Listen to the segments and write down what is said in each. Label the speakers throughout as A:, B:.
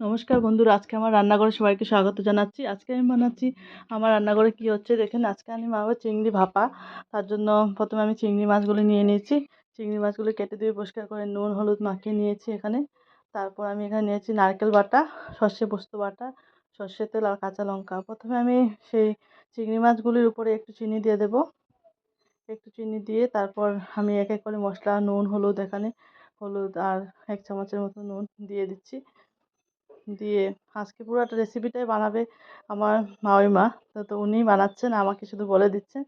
A: নমস্কার বন্ধুরা, আজকে আমার রান্নাঘরে সবাইকে স্বাগত জানাচ্ছি। আজকে আমি বানাচ্ছি আমার রান্নাঘরে কি হচ্ছে? দেখেন, আজকে আমি বানাবো চিংড়ি ভাপা। তার জন্য প্রথমে আমি চিংড়ি মাছগুলো নিয়ে নিয়েছি। চিংড়ি মাছগুলো কেটে দিয়ে পরিষ্কার করে নুন, হলুদ মাখিয়ে নিয়েছি এখানে। তারপর আমি এখানে নিয়েছি নারকেল বাটা, সর্ষে পোস্ত বাটা, সর্ষের তেল আর কাঁচা লঙ্কা। প্রথমে আমি সেই চিংড়ি মাছগুলির উপরে একটু চিনি দিয়ে দেব। একটু চিনি দিয়ে তারপর আমি এক এক করে মশলা, নুন, হলুদ এখানে, হলুদ আর এক চামচের মতো নুন দিয়ে দিচ্ছি। দিয়ে আজকে পুরো একটা রেসিপিটাই বানাবে আমার মামিমা তো তো উনিই বানাচ্ছেন, আমাকে শুধু বলে দিচ্ছেন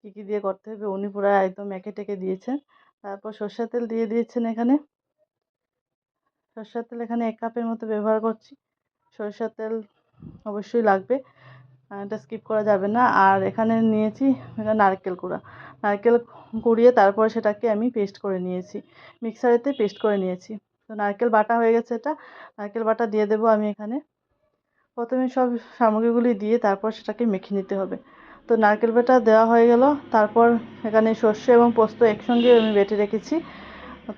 A: কী কী দিয়ে করতে হবে। উনি পুরো একদম মেখে টেকে দিয়েছেন। তারপর সর্ষের তেল দিয়ে দিয়েছেন এখানে। সর্ষের তেল এখানে এক কাপের মতো ব্যবহার করছি। সরষের তেল অবশ্যই লাগবে। এটা স্কিপ করা যাবে না। আর এখানে নিয়েছি নারকেল কুড়া। নারকেল কুড়িয়ে তারপরে সেটাকে আমি পেস্ট করে নিয়েছি। মিক্সারেতে পেস্ট করে নিয়েছি। তো নারকেল বাটা হয়ে গেছে এটা। নারকেল বাটা দিয়ে দেবো আমি এখানে। প্রথমে সব সামগ্রীগুলি দিয়ে তারপর সেটাকে মেখে নিতে হবে। তো নারকেল বাটা দেওয়া হয়ে গেল। তারপর এখানে সর্ষে এবং পোস্ত একসঙ্গে আমি বেটে রেখেছি।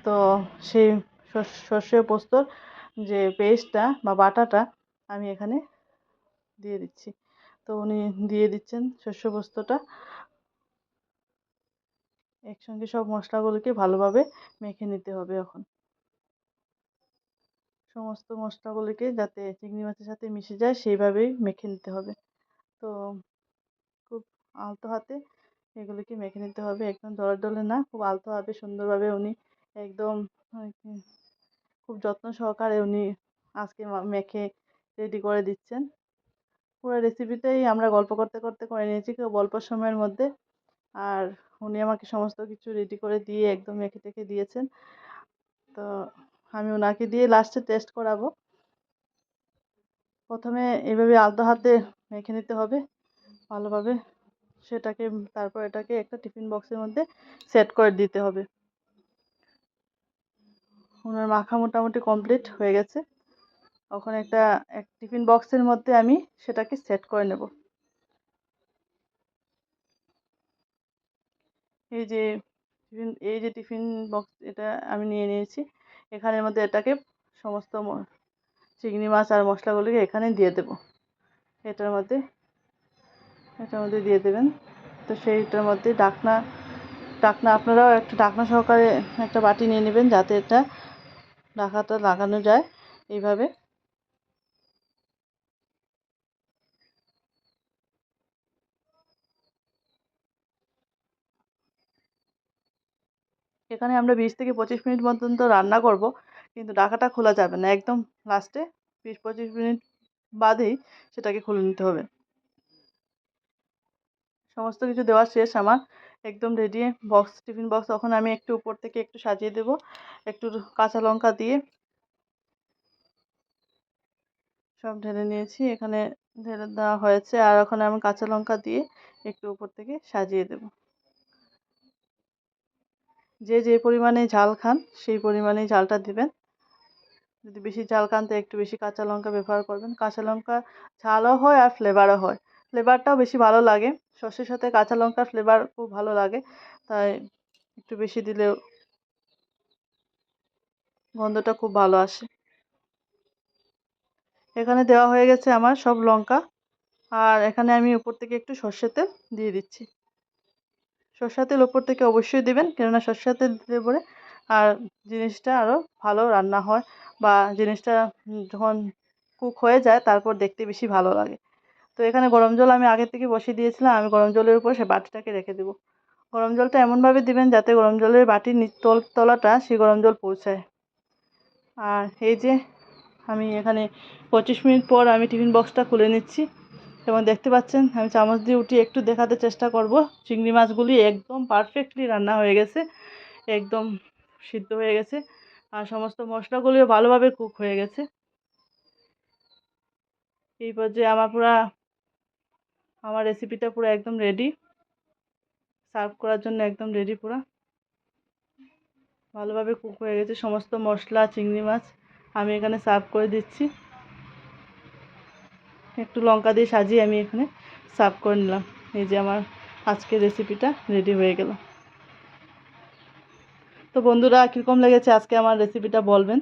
A: তো সেই সর্ষে পোস্তর যে পেস্টটা বা বাটাটা আমি এখানে দিয়ে দিচ্ছি। তো উনি দিয়ে দিচ্ছেন শস্য পোস্তটা। একসঙ্গে সব মশলাগুলোকে ভালোভাবে মেখে নিতে হবে এখন। সমস্ত মশলাগুলিকে যাতে চিংড়ি মাছের সাথে মিশে যায়, সেইভাবেই মেখে নিতে হবে। তো খুব আলতো হাতে এগুলিকে মেখে নিতে হবে, একদম ডলে ডলে না, খুব আলতোভাবে সুন্দরভাবে উনি একদম খুব যত্ন সহকারে উনি আজকে মেখে রেডি করে দিচ্ছেন। পুরো রেসিপিটাই আমরা গল্প করতে করতে করে নিয়েছি খুব অল্প সময়ের মধ্যে। আর উনি আমাকে সমস্ত কিছু রেডি করে দিয়ে একদম মেখে টেখে দিয়েছেন। তো আমি ওনাকে দিয়ে লাস্টে টেস্ট করাবো। প্রথমে এভাবে আলতো হাতে মেখে নিতে হবে, ভালোভাবে সেটাকে তারপর এটাকে একটা টিফিন বক্সের মধ্যে সেট করে দিতে হবে। ওনার মাখা মোটামুটি কমপ্লিট হয়ে গেছে। ওখানে একটা, এক টিফিন বক্সের মধ্যে আমি সেটাকে সেট করে নেব। এই যে টিফিন, এই যে টিফিন বক্স এটা আমি নিয়ে নিয়েছি। এখানের মধ্যে এটাকে সমস্ত চিংড়ি মাছ আর মশলাগুলিকে এখানে দিয়ে দেব। এটার মধ্যে এটার মধ্যে দিয়ে দেবেন। তো সেইটার মধ্যে ডাকনা ডাকনা আপনারাও একটা ডাকনা সহকারে একটা বাটি নিয়ে নেবেন যাতে এটা ডাকাটা লাগানো যায়। এইভাবে এখানে আমরা বিশ থেকে পঁচিশ মিনিট মতন তো রান্না করব, কিন্তু ঢাকাটা খোলা যাবে না। একদম লাস্টে বিশ পঁচিশ মিনিট বাদেই সেটাকে খুলে নিতে হবে। সমস্ত কিছু দেওয়া শেষ আমার। একদম রেডি বক্স টিফিন বক্স তখন আমি একটু উপর থেকে একটু সাজিয়ে দেব। একটু কাঁচা লঙ্কা দিয়ে সব ঢেলে নিয়েছি। এখানে ঢেলে দেওয়া হয়েছে। আর ওখানে আমি কাঁচা লঙ্কা দিয়ে একটু উপর থেকে সাজিয়ে দেব। যে যে পরিমাণে ঝাল খান, সেই পরিমাণেই ঝালটা দিবেন। যদি বেশি ঝাল খান, তো একটু বেশি কাঁচা লঙ্কা ব্যবহার করবেন। কাঁচা লঙ্কা ঝালও হয় আর ফ্লেভারও হয়। ফ্লেভারটাও বেশি ভালো লাগে। সসের সাথে কাঁচা লঙ্কার ফ্লেভার খুব ভালো লাগে। তাই একটু বেশি দিলেও গন্ধটা খুব ভালো আসে। এখানে দেওয়া হয়ে গেছে আমার সব লঙ্কা। আর এখানে আমি উপর থেকে একটু সর্ষের তেল দিয়ে দিচ্ছি। সর্ষের তেল উপর থেকে অবশ্যই দেবেন। কেননা সর্ষের তেল দিলে পরে আর জিনিসটা আরও ভালো রান্না হয় বা জিনিসটা যখন কুক হয়ে যায় তারপর দেখতে বেশি ভালো লাগে। তো এখানে গরম জল আমি আগে থেকে বসিয়ে দিয়েছিলাম, আমি গরম জলের উপর সে বাটিটাকে রেখে দেবো। গরম জলটা এমনভাবে দিবেন যাতে গরম জলের বাটির তল, তলাটা সেই গরম জল পৌঁছায়। আর এই যে আমি এখানে পঁচিশ মিনিট পর আমি টিফিন বক্সটা খুলে নিচ্ছি। এবং দেখতে পাচ্ছেন, আমি চামচ দিয়ে উঠিয়ে একটু দেখাতে চেষ্টা করব। চিংড়ি মাছগুলি একদম পারফেক্টলি রান্না হয়ে গেছে, একদম সিদ্ধ হয়ে গেছে, আর সমস্ত মশলাগুলিও ভালোভাবে কুক হয়ে গেছে। এই পর্যায়ে আমার পুরা, আমার রেসিপিটা পুরো একদম রেডি সার্ভ করার জন্য একদম রেডি পুরা। ভালোভাবে কুক হয়ে গেছে, সমস্ত মশলা, চিংড়ি মাছ আমি এখানে সার্ভ করে দিচ্ছি। একটু লঙ্কা দিয়ে সাজিয়ে আমি এখানে সার্ভ করে নিলাম। এই যে আমার আজকের রেসিপিটা রেডি হয়ে গেল। তো বন্ধুরা কীরকম লেগেছে আজকে আমার রেসিপিটা বলবেন?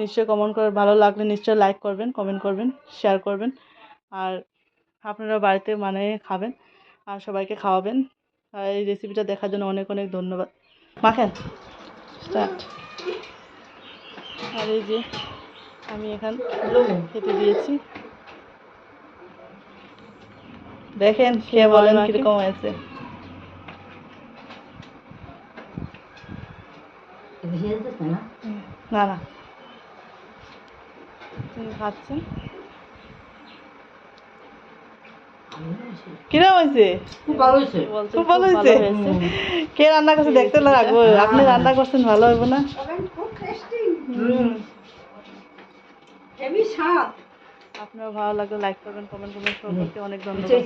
A: নিশ্চয়ই কমেন্ট করে ভালো লাগলে নিশ্চয়ই লাইক করবেন কমেন্ট করবেন শেয়ার করবেন। আর আপনারা বাড়িতে মানে খাবেন আর সবাইকে খাওয়াবেন। আর এই রেসিপিটা দেখার জন্য অনেক অনেক ধন্যবাদ। মাখেন স্টার্ট আর এই যে আমি এখান খেতে দিয়েছি। দেখেন কে বলেন কীরকম হয়েছে। না না। খাচ্ছেন কীরকম হয়েছে?
B: খুব ভালো হয়েছে।
A: খুব ভালো হয়েছে। কে রান্না করছে দেখতে লাগবো। আপনি রান্না করছেন ভালো হইব না? আপনার ভালো লাগলে লাইক করবেন কমেন্ট করবেন। সবাইকে অনেক ধন্যবাদ।